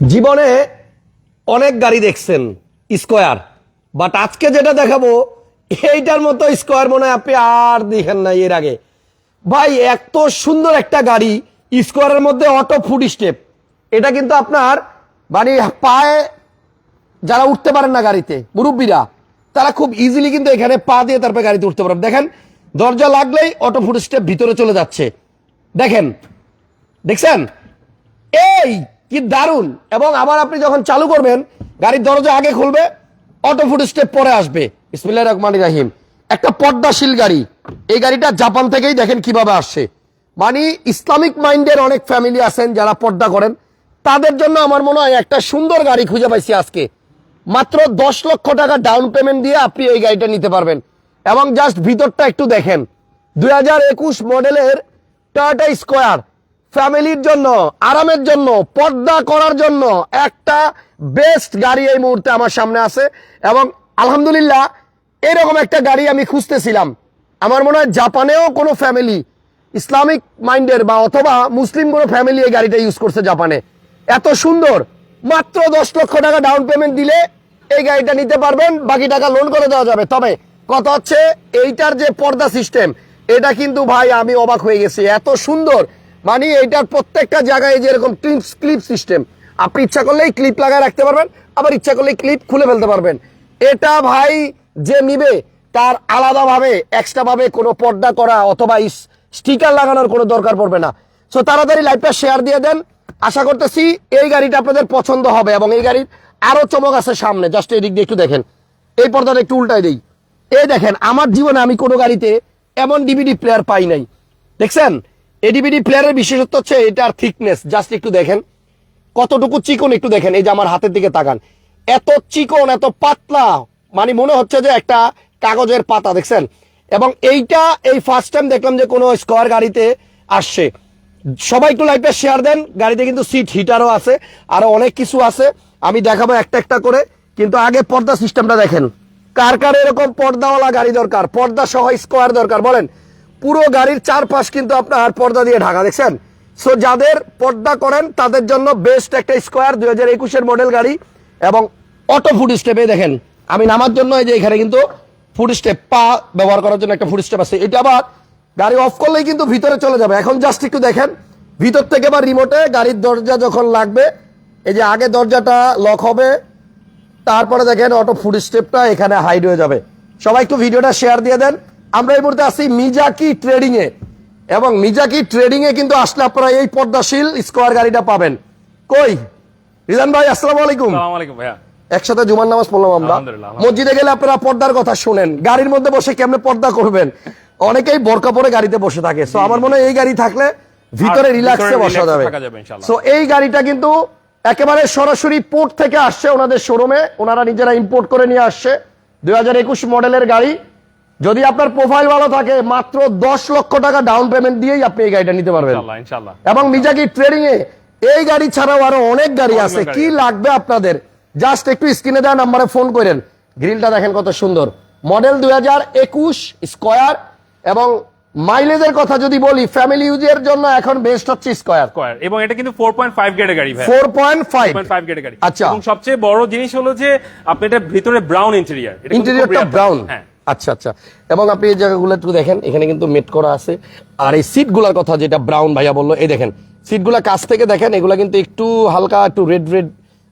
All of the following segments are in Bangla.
জীবনে অনেক গাড়ি দেখছেন, স্কোয়ার। বাট আজকে যেটা দেখাবো, এইটার মতো স্কোয়ার মনে হয় আপনি আর দেখেন না এর আগে। ভাই, এত সুন্দর একটা গাড়ি, স্কোয়ারের মধ্যে অটো ফুড স্টেপ এটা কিন্তু আপনার মানে পায়ে, যারা উঠতে পারেন না গাড়িতে, মুরব্বীরা, তারা খুব ইজিলি কিন্তু এখানে পা দিয়ে তারপরে গাড়িতে উঠতে পারেন। দেখেন, দরজা লাগলেই অটো ফুড স্টেপ ভিতরে চলে যাচ্ছে। দেখেন, দেখছেন? এই! কি দারুণ। এবং আবার আপনি যখন চালু করবেন, গাড়ির দরজা আগে খুলবে অটো ফুট স্টেপ পরে আসবে। ইসমিল্লা রহমান রাহিম। একটা পর্দাশীল গাড়ি। এই গাড়িটা জাপান থেকেই দেখেন কীভাবে আসছে। মানে ইসলামিক মাইন্ডের অনেক ফ্যামিলি আছেন যারা পর্দা করেন। তাদের জন্য আমার মনে হয় একটা সুন্দর গাড়ি খুঁজে পাইছি আজকে। মাত্র দশ লক্ষ টাকা ডাউন পেমেন্ট দিয়ে আপনি এই গাড়িটা নিতে পারবেন। এবং জাস্ট ভিতরটা একটু দেখেন। দুই হাজার একুশ মডেলের টয়োটা স্কোয়ার ফ্যামিলির জন্য, আরামের জন্য, পর্দা করার জন্য একটা বেস্ট গাড়ি এই মুহূর্তে আমার সামনে আছে এবং আলহামদুলিল্লাহ এরকম একটা গাড়ি আমি খুঁজতেছিলাম। আমার মনে হয় জাপানেও কোনো ফ্যামিলি ইসলামিক মাইন্ডের বা অথবা মুসলিম কোনো ফ্যামিলি এই গাড়িটা ইউজ করছে জাপানে। এত সুন্দর, মাত্র দশ লক্ষ টাকা ডাউন পেমেন্ট দিলে এই গাড়িটা নিতে পারবেন, বাকি টাকা লোন করে দেওয়া যাবে। তবে কথা হচ্ছে, এইটার যে পর্দা সিস্টেম এটা কিন্তু ভাই আমি অবাক হয়ে গেছি। এত সুন্দর মানে এইটার প্রত্যেকটা জায়গায় যেরকম ক্লিপ সিস্টেম আপনি ইচ্ছা করলেই ক্লিপ লাগায় রাখতে পারবেন, আবার ইচ্ছা করলেই ক্লিপ খুলে ফেলতে পারবেন। এটা ভাই যে নিবে, তার আলাদাভাবে এক্সট্রা ভাবে কোনো পর্দা করা অথবা স্টিকার লাগানোর কোনো দরকার পড়বে না। সো তাড়াতাড়ি লাইভটা শেয়ার দিয়ে দেন। আশা করতেছি এই গাড়িটা আপনাদের পছন্দ হবে এবং এই গাড়ির আরও চমক আছে সামনে। জাস্ট এই দিক দিয়ে একটু দেখেন। এই পর্দাটা একটু উল্টাই দিই। এই দেখেন, আমার জীবনে আমি কোনো গাড়িতে এমন ডিভিডি প্লেয়ার পাই নাই। দেখছেন? এই ডিভিডি প্লেয়ারের বিশেষত্ব হচ্ছে এটার থিকনেস জাস্ট একটু দেখেন। কতটুকু চিকন একটু দেখেন। এই যে আমার হাতের দিকে তাকান। এত চিকন, এত পাতলা। মানে মনে হচ্ছে যে একটা কাগজের পাতা, দেখছেন? এবং এইটা, এই ফার্স্ট টাইম দেখলাম যে কোনো স্কোয়ার গাড়িতে আসছে। সবাই একটু লাইভটা শেয়ার দেন। গাড়িতে কিন্তু সিট হিটারও আছে। আরও অনেক কিছু আছে। আমি দেখাবো একটা একটা করে। কিন্তু আগে পর্দা সিস্টেমটা দেখেন। কার কার এরকম পর্দাওয়ালা গাড়ি দরকার? পর্দা সহ স্কোয়ার দরকার। বলেন। পুরো গাড়ির চারপাশ কিন্তু আপনার পর্দা দিয়ে ঢাকা, দেখছেন? সো যাদের পর্দা করেন, তাদের জন্য বেস্ট একটা স্কোয়ার দুই হাজার একুশের মডেল গাড়ি এবং অটো ফুড স্টেপে দেখেন, আমি নামার জন্য এই যে এখানে কিন্তু ফুড স্টেপ পা ব্যবহার করার জন্য একটা ফুড স্টেপ আছে। এটা আবার গাড়ি অফ করলেই কিন্তু ভিতরে চলে যাবে। এখন জাস্ট একটু দেখেন, ভিতর থেকে বা রিমোটে গাড়ির দরজা যখন লাগবে, এই যে আগে দরজাটা লক হবে, তারপরে দেখেন অটো ফুড স্টেপটা এখানে হাইড হয়ে যাবে। সবাই একটু ভিডিওটা শেয়ার দিয়ে দেন। আমরা এই মুহূর্তে আছি মিজাকি ট্রেডিং এ। এবং মিজাকি ট্রেডিং এ কিন্তু আসলে আপনারা এই পর্দাশীল স্কোয়ার গাড়িটা পাবেন। কই? রিজান ভাই আসসালামু আলাইকুম। আলাইকুম ভাইয়া। একসাথে জুমার নামাজ পড়লাম আমরা। মসজিদে গেলে আপনারা পর্দার কথা শুনেন। গাড়ির মধ্যে বসে কেমনে পর্দা করবেন? অনেকেই বোরকা পরে গাড়িতে বসে থাকে। সো আমার মনে হয় এই গাড়ি থাকলে ভিতরে রিল্যাক্সে বসা যাবে। থাকা যাবে ইনশাআল্লাহ। সো এই গাড়িটা কিন্তু একেবারে সরাসরি পোর্ট থেকে আসছে ওনাদের শোরুমে ওনারা নিজেরা ইম্পোর্ট করে নিয়ে আসছে। দুই হাজার একুশ মডেলের গাড়ি। যদি আপনার প্রোফাইল ভালো থাকে মাত্র দশ লক্ষ টাকা ডাউন পেমেন্ট দিয়েই আপনি এই গাড়িটা নিতে পারবেন। এবং মিজাকি ট্রেডিং এ এই গাড়ি ছাড়াও আরও অনেক গাড়ি আছে। কি লাগবে আপনাদের? জাস্ট একটু স্ক্রিনে দেওয়া নাম্বারে ফোন করেন। গ্রিলটা দেখেন কত সুন্দর। মডেল দুই হাজার একুশ স্কোয়ার এবং মাইলেজের কথা যদি বলি ফ্যামিলি ইউজের জন্য এখন বেস্ট হচ্ছে স্কোয়ার স্কয়ার এবং এটা কিন্তু 4.5 গ্রেডের গাড়ি ভাই। ফোর পয়েন্ট ফাইভ 4.5 গ্রেডের গাড়ি। আচ্ছা। এবং সবচেয়ে বড় জিনিস হলো যে আপনি এটা ভিতরে ব্রাউন ইন্টেরিয়র ইন্টেরিয়রটা ব্রাউন হ্যাঁ। আচ্ছা আচ্ছা। এবং আপনি এই জায়গাগুলো একটু দেখেন এখানে কিন্তু মেট করা আছে। আর এই সিটগুলার কথা যেটা ব্রাউন ভাইয়া বলল এই দেখেন সিটগুলা কাছ থেকে দেখেন এগুলা কিন্তু একটু হালকা একটু রেড রেড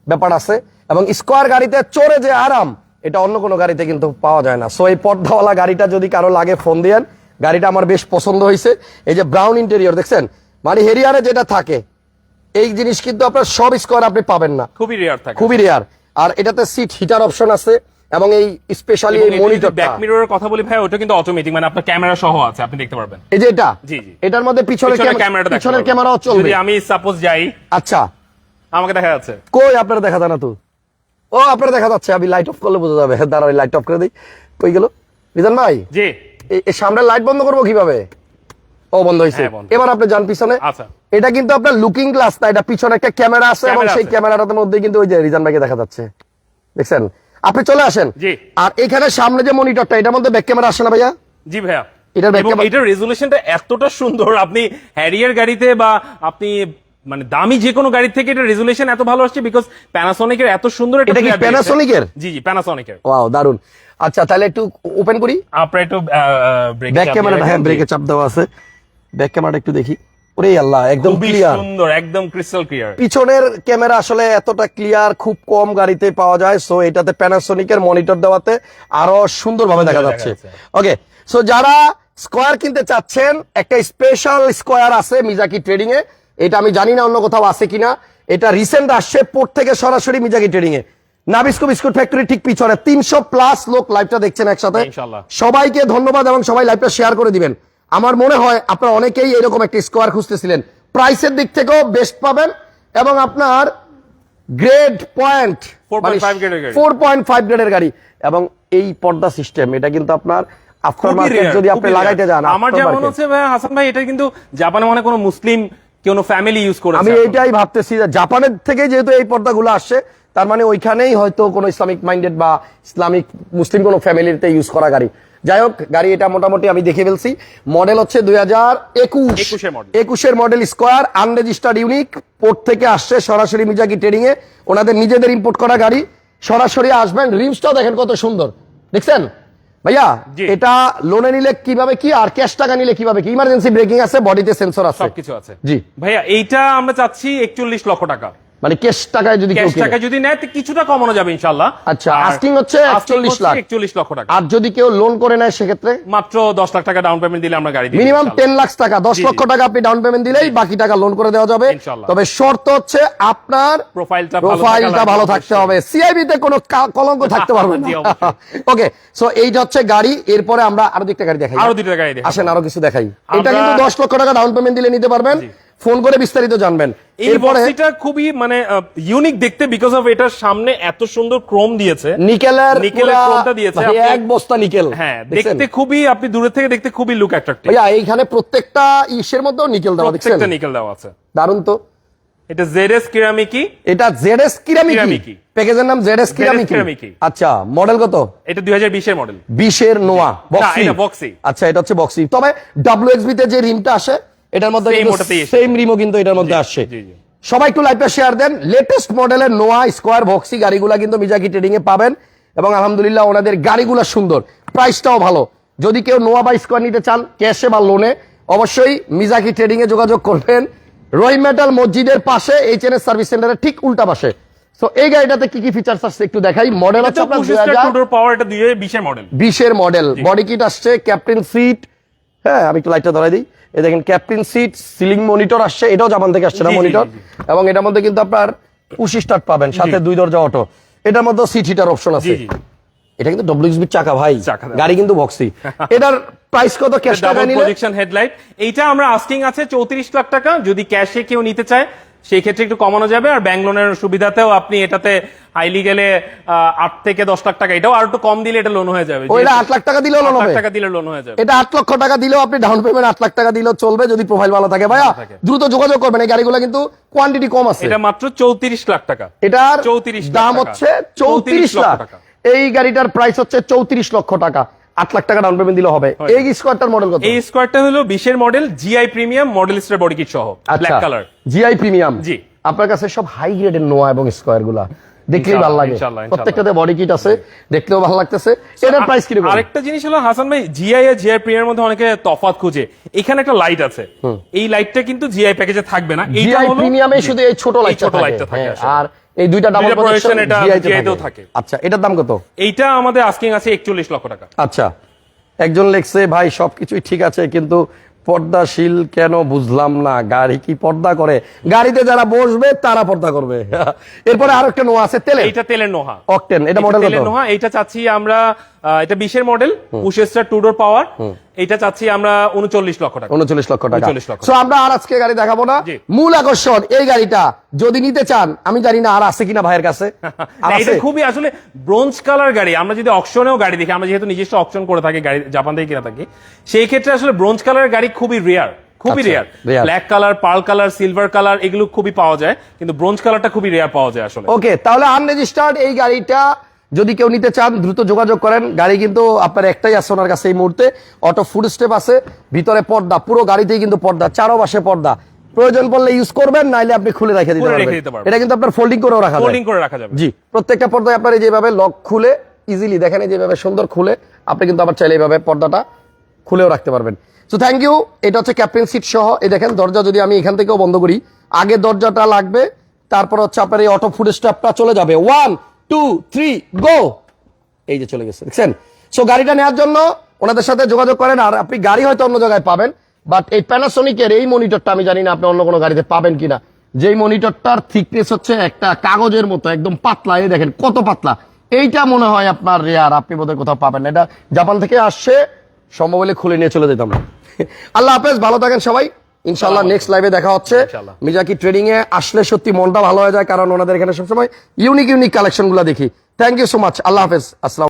ব্যাপার আছে। এবং স্কোয়ার গাড়িতে চড়ে যে আরাম এটা অন্য কোনো গাড়িতে কিন্তু পাওয়া যায় না। সো এই পর্দাওয়ালা গাড়িটা যদি কারও লাগে ফোন দিয়েন। গাড়িটা আমার বেশ পছন্দ হয়েছে। এই যে ব্রাউন ইন্টেরিয়র দেখছেন? মানে হেরিয়ারে যেটা থাকে এই জিনিস কিন্তু আপনার সব স্কোয়ার আপনি পাবেন না। খুবই রেয়ার থাকে। খুবই রেয়ার আর এটাতে সিট হিটার অপশন আছে। এবং এই স্পেশালি এই মনিটরটা ব্যাক মিররের কথা বলি ভাই ওটা কিন্তু অটোমেটিক মানে আপনার ক্যামেরা সহ আছে আপনি দেখতে পারবেন। এই যে এটা? জি, জি। এটার মধ্যে পিছনের পিছনের ক্যামেরা ক্যামেরাটা পিছনের ক্যামেরাও চলবে। যদি আমি সাপোজ যাই আচ্ছা। আমাকে দেখা যাচ্ছে। কই আপনারা দেখা যায় না তো? ও আপনারা দেখা যাচ্ছে আমি লাইট অফ করলে বোঝা যাবে। দাঁড়াও লাইট অফ করে দিই। কই গেল? বিধান ভাই? জি। এই সামনের লাইট বন্ধ করব কীভাবে? ও বন্ধ হয়েছে হ্যাঁ, এবার আপনি যান পিছনে। আচ্ছা। এটা কিন্তু আপনার লুকিং গ্লাস না এটা পিছনে একটা ক্যামেরা আছে এবং ক্যামেরা সেই ক্যামেরাটার মধ্যে কিন্তু ওই যে রিজান ভাইকে দেখা যাচ্ছে। দেখছেন? আপনি চলে আসেন। আর এখানে সামনে যে মনিটরটা এটার মধ্যে ব্যাক ক্যামেরা আসে না ভাইয়া? জি ভাইয়া। এটার রেজুলেশনটা এতটা সুন্দর আপনি হ্যারিয়ার গাড়িতে বা আপনি মানে দামি যে কোনো গাড়ির থেকে এটা রেজুলেশন এত ভালো আসছে বিকজ প্যানাসোনিকের এত সুন্দর এটা কি Panasonic-এর? জি জি প্যানাসোনিকের ওয়াও দারুণ আচ্ছা তাহলে একটু ওপেন করি। আপনার একটু ব্রেক ব্যাক ক্যামেরাটা হ্যাঁ ব্রেকে চাপ দেওয়া আছে। ব্যাক ক্যামেরাটা একটু দেখি। ওরে আল্লাহ একদম খুবই ক্লিয়ার সুন্দর একদম ক্রিস্টাল ক্লিয়ার পিছনের ক্যামেরা আসলে এতটা ক্লিয়ার খুব কম গাড়িতে পাওয়া যায় সো এটাতে প্যানাসোনিকের মনিটর দেওয়াতে আরও সুন্দরভাবে দেখা দেখা যাচ্ছে। যাচ্ছে। ওকে সো যারা স্কোয়ার কিনতে চাচ্ছেন একটা স্পেশাল স্কোয়ার আছে মিজাকি ট্রেডিং এ এটা আমি জানি না অন্য কোথাও আছে কিনা এটা রিসেন্ট আসছে পোর্ট থেকে সরাসরি মিজাকি ট্রেডিং এ। নাবিস্কো বিস্কুট ফ্যাক্টরি ঠিক পিছনে তিনশো প্লাস লোক লাইভটা দেখছেন একসাথে। সবাইকে ধন্যবাদ এবং সবাই লাইভটা শেয়ার করে দিবেন। আমার মনে হয় আপনারা অনেকেই এরকম একটা স্কোয়ার খুঁজতেছিলেন প্রাইসের দিক থেকেও বেস্ট পাবেন এবং আপনার গ্রেড পয়েন্ট 4.5 গ্রেডের গাড়ি। ফোর পয়েন্ট ফাইভ গ্রেডের গাড়ি এবং এই পর্দা সিস্টেম এটা কিন্তু আপনার আফটার মার্কেট যদি আপনি লাগাইতে যান আমার যেমন হচ্ছে ভাই হাসান ভাই এটা কিন্তু জাপানে মনে কোনো মুসলিম কোনো ফ্যামিলি ইউজ করেছে আমি। এইটাই ভাবতেছি জাপানের থেকে যেহেতু এই পর্দাগুলো আসছে তার মানে ওইখানেই হয়তো কোনো ইসলামিক মাইন্ডেড বা ইসলামিক মুসলিম কোনো ফ্যামিলিতে ইউজ করা গাড়ি। যাই হোক গাড়ি এটা মোটামুটি আমি দেখে ফেলছি। মডেল হচ্ছে দুই হাজার একুশ। 21 একুশের model square unregistered unique port থেকে আসছে সরাসরি মিজাকি ট্রেডিং এ ওনাদের নিজেদের ইম্পোর্ট করা গাড়ি। সরাসরি আসবেন রিমসটাও দেখেন কত সুন্দর। দেখছেন? ভাইয়া এটা লোনে নিলে কীভাবে কি আর ক্যাশ টাকা নিলে কীভাবে কি? ইমার্জেন্সি ব্রেকিং আছে বডিতে সেন্সর আছে। সবকিছু আছে। জি। ভাইয়া এইটা আমরা চাচ্ছি একচল্লিশ লক্ষ টাকা। মানে ক্যাশ টাকায় যদি ক্যাশ টাকা যদি নেয় কিছুটা কমানো যাবে আচ্ছা, asking হচ্ছে 41 লাখ। একচল্লিশ লক্ষ টাকা। আর যদি কেউ লোন করে নেয় সেক্ষেত্রে? মাত্র দশ লাখ টাকা ডাউন পেমেন্ট দিলে আমরা গাড়ি দিই মিনিমাম লাখ টাকা দশ জি, জি। লক্ষ টাকা আপনি ডাউন পেমেন্ট দিলেই বাকি টাকা লোন করে দেওয়া যাবে। তবে শর্ত হচ্ছে আপনার প্রোফাইলটা প্রোফাইলটা ভালো থাকতে হবে। সিআইবি তে কোনো কলঙ্ক থাকতে পারবে না। ওকে সো এইটা হচ্ছে গাড়ি। এরপরে আমরা আরও গাড়ি দেখাই। আরও গাড়ি। আসেন আরও কিছু দেখাই। এটা কিন্তু দশ লক্ষ টাকা ডাউন পেমেন্ট দিলে নিতে পারবেন। ফোন করে বিস্তারিত জানবেন। এই বক্সিটা খুবই মানে ইউনিক দেখতে বিকজ অফ এটার সামনে এত সুন্দর ক্রোম দিয়েছে। নিকেলের নিকেলের ক্রোমটা দিয়েছে, আপনি- এক বস্তা নিকেল হ্যাঁ দেখতে খুবই আপনি দূরে থেকে দেখতে খুবই লুক অ্যাট্রাক্টিভ ভাইয়া এইখানে প্রত্যেকটা ইসের মধ্যেও নিকেল দেওয়া দেখছেন? প্রত্যেকটা নিকেল দেওয়া আছে। দারুণ তো। এটা জেডএস কিরামিকি এটা জেডএস কিরামিকি। প্যাকেজের নাম জেডএস কিরামিকি কিরামিকি। আচ্ছা মডেল কত? এটা দুই হাজার বিশের মডেল বিশের নোয়া বক্সি বক্সি। আচ্ছা এটা হচ্ছে বক্সি তবে ডাব্লিউএক্সবি তে যে রিমটা আসে এটার মধ্যে সেম রিমও কিন্তু এটার মধ্যে আসছে। সবাই একটু লাইভটা শেয়ার দেন। লেটেস্ট মডেলের নোয়া স্কোয়ার বক্সি গাড়িগুলা কিন্তু মিজাকি ট্রেডিং এ পাবেন এবং আলহামদুলিল্লাহ ওনাদের গাড়িগুলো সুন্দর। প্রাইসটাও ভালো। যদি কেউ নোয়া বা স্কোয়ার নিতে চান ক্যাশে বা লোনে অবশ্যই মিজাকি ট্রেডিং এ যোগাযোগ করবেন। রহিম মেটাল মসজিদের পাশে এইচ এন এস সার্ভিস সেন্টারের ঠিক উল্টা পাশে। তো এই গাড়িটাতে কি কি ফিচার্স আসছে একটু দেখাই। মডেল তো আপনার পুশ দুই স্টার হাজার টুডোর পাওয়ার এটা মডেল বডি কিট আসছে ক্যাপ্টেন সিট হ্যাঁ আমি একটু লাইটটা ধরাই দিই। এই দেখেন ক্যাপ্টেন সিট সিলিং মনিটর আসছে। এটাও জাপান থেকে আসছে না মনিটর এবং এটার মধ্যে কিন্তু আপনার পুশি স্টার্ট পাবেন সাথে দুই দরজা অটো এটার মধ্যে সিট হিটার অপশন আছে। এটা কিন্তু ডব্লিউএসবি চাকা ভাই। গাড়ি কিন্তু বক্সি এটার প্রাইস কত? ক্যাশ টাকা নিলে? প্রজেকশন হেডলাইট এইটা আমরা আস্কিং আছে চৌত্রিশ লাখ টাকা। যদি ক্যাশে কেউ নিতে চায় সেই ক্ষেত্রে একটু কমানো যাবে আর ব্যাংক লোনের সুবিধাতেও আপনি এটাতে হাইলি গেলে আট থেকে দশ লাখ টাকা এটাও আর একটু কম দিলে এটা লোন হয়ে যাবে। ওইটা আট লাখ টাকা দিলেও লোন হবে। টাকা দিলে লোন হয়ে যাবে। এটা আট লক্ষ টাকা দিলেও আপনি ডাউন পেমেন্ট আট লাখ টাকা দিলেও চলবে যদি প্রোফাইল ভালো থাকে। ভাইয়া দ্রুত যোগাযোগ করবেন এই গাড়িগুলো কিন্তু কোয়ান্টিটি কম আছে। এটা মাত্র চৌত্রিশ লাখ টাকা। এটার চৌত্রিশ দাম হচ্ছে চৌত্রিশ লাখ। এই গাড়িটার প্রাইস হচ্ছে চৌত্রিশ লক্ষ টাকা। আট লাখ টাকা ডাউন পেমেন্ট দিলে হবে। এই স্কোয়ারটার মডেল কত? এই স্কোয়ারটা হলো বিশের model GI premium model star body kit সহ ব্ল্যাক কালার জিআই প্রিমিয়াম জি। আপনার কাছে সব হাই গ্রেডের নোয়া এবং স্কোয়ারগুলা। দেখলেই ভালো লাগে। প্রত্যেকটাতে বডি কিট আছে দেখলেও ভালো লাগতেছে। এটার প্রাইস কীরকম? আরেকটা জিনিস হলো হাসান ভাই জিআই আর জিআই প্রিমিয়ার মধ্যে অনেকে তফাৎ খুঁজে। এখানে একটা লাইট আছে। এই লাইটটা কিন্তু জিআই প্যাকেজে থাকবে না। জিআই প্রিমিয়ামে শুধু এই ছোট এই লাইটটা ছোট লাইটটা থাকে হ্যাঁ, আর এই দুইটা ডাবল projection এটা জিআই থাকে। আচ্ছা এটার দাম কত? এইটা আমাদের আস্কিং আছে একচল্লিশ লক্ষ টাকা। আচ্ছা একজন লেখছে ভাই সবকিছুই ঠিক আছে কিন্তু পর্দাশীল কেন বুঝলাম না? গাড়ি কি পর্দা করে? গাড়িতে যারা বসবে তারা পর্দা করবে। এরপরে আরও একটা নোয়া আছে তেলে। এইটা তেলের নোহা। অকটেন এটা এটা মডেল নোহা। এইটা চাচ্ছি আমরা এটা বিশের মডেল পুশেস্টার টুডোর পাওয়ার এইটা চাচ্ছি আমরা উনচল্লিশ লক্ষ টাকা। উনচল্লিশ লক্ষ টাকা। 39 লক্ষ। সো আমরা আর আজকে গাড়ি দেখাবো না। মূল আকর্ষণ এই গাড়িটা যদি নিতে চান আমি জানি না আর আছে কিনা ভাইয়ের কাছে। এটা খুবই আসলে ব্রোঞ্জ কালার গাড়ি। আমরা যদি অকশনেও গাড়ি দেখি আমরা যেহেতু নিজস্ব অকশন করে থাকি গাড়ি জাপান থেকে কিনা থাকি সেই ক্ষেত্রে আসলে ব্রোঞ্জ কালার গাড়ি খুবই রেয়ার খুবই rare. Black colour pearl colour silver colour এগুলো খুবই পাওয়া যায় কিন্তু ব্রোঞ্জ কালারটা খুবই রেয়ার পাওয়া যায় আসলে। ওকে তাহলে আনরেজিস্টার্ড এই গাড়িটা যদি কেউ নিতে চান দ্রুত যোগাযোগ করেন। গাড়ি কিন্তু আপনার একটাই আছে ওনার কাছে এই মুহূর্তে। অটো ফুড স্টেপ আছে ভিতরে পর্দা পুরো গাড়িতেই কিন্তু পর্দা চারো পাশে পর্দা। প্রয়োজন পড়লে ইউজ করবেন নাইলে আপনি খুলে রেখে দিতে পারবেন। এটা কিন্তু আপনার ফোল্ডিং করেও রাখা ফোল্ডিং করে রাখা যাবে। জি প্রত্যেকটা পর্দায় আপনার এই যেভাবে লক খুলে ইজিলি দেখেন এই যেভাবে সুন্দর খুলে আপনি কিন্তু আবার চাইলে এইভাবে পর্দাটা খুলেও রাখতে পারবেন। সো থ্যাংক ইউ এটা হচ্ছে ক্যাপ্টেন সিট সহ। এই দেখেন দরজা যদি আমি এখান থেকেও বন্ধ করি আগে দরজাটা লাগবে তারপর হচ্ছে আপনার এই অটো ফুড স্টপটা চলে যাবে। ওয়ান টু থ্রি গো এই যে চলে গেছে, দেখছেন? সো গাড়িটা নেওয়ার জন্য ওনাদের সাথে যোগাযোগ করেন, আর আপনি গাড়ি হয়তো অন্য জায়গায় পাবেন বাট এই প্যানাসোনিকের এই মনিটরটা আমি জানি না আপনি অন্য কোনো গাড়িতে পাবেন কিনা। যেই মনিটরটার থিকনেস হচ্ছে একটা কাগজের মতো, একদম পাতলা, এই দেখেন কত পাতলা। এইটা মনে হয় আপনার রেয়ার আপনি বোধহয় কোথাও পাবেন না। এটা জাপান থেকে আসছে, সম্ভব হলে খুলে নিয়ে চলে যেতাম। আল্লাহ হাফেজ, ভালো থাকেন সবাই। ইনশাল্লাহ নেক্সট লাইভে দেখা হচ্ছে। মিজাকি ট্রেডিং এ আসলে সত্যি মনটা ভালো হয়ে যায় কারণ ওনাদের এখানে সবসময় ইউনিক ইউনিক কালেকশনগুলো দেখি। থ্যাংক ইউ সো মাচ আল্লাহ হাফেজ। আসসালাম